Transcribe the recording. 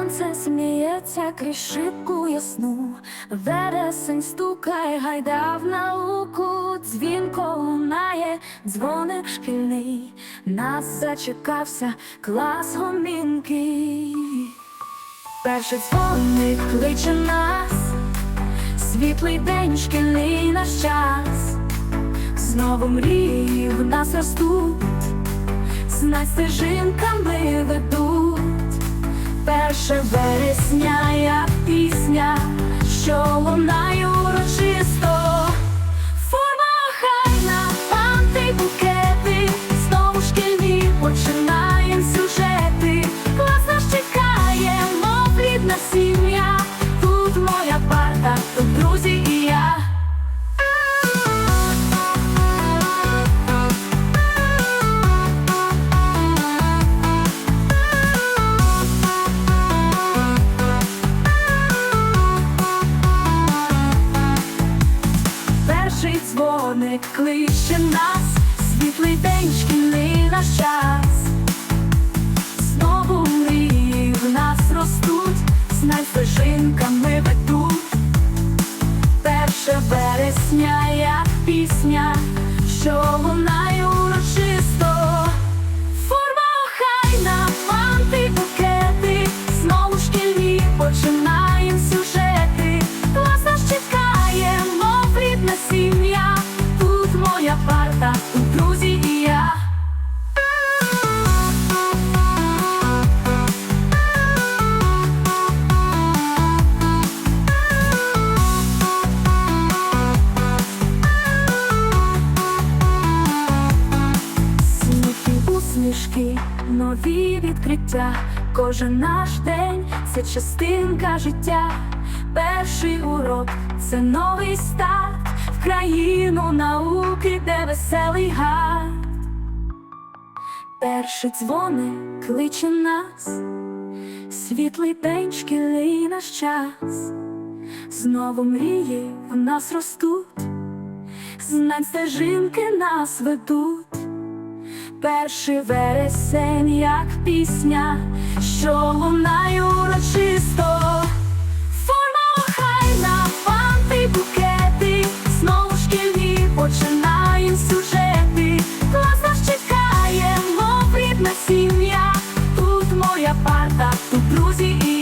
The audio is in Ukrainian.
Сонце сміється крізь шибку ясну, вересень стукає, гайда в науку, дзвінко лунає, дзвоник шкільний, нас зачекався клас гомінки. Перший дзвоник кличе нас, світлий день, шкільний наш час, знову мрії в нас ростуть, знай стежинками ведуть. Перше вересня, як пісня, що лунає урочисто. Форма хайна, антибукети, знову шкільні починаєм сюжети. Клас нас чекає, мов рідна сім'я. Тут моя парта, тут друзі і я. Дзвоник кличе нас, світлий день, шкільний наш час. Сміхи, усмішки, нові відкриття. Кожен наш день це частинка життя. Перший урок це новий старт в країну науки, де веселий гард. Перший дзвоник кличе нас, світлий день, шкільний наш час. Знову мрії в нас ростуть, знань стежинки нас ведуть. Перший вересень, як пісня, що лунає урочисто, форма охайна, фанти, букети, знову шкільні починаєм сюжети, Клас нас чекає, мов рідна сім'я, тут моя парта, тут друзі і.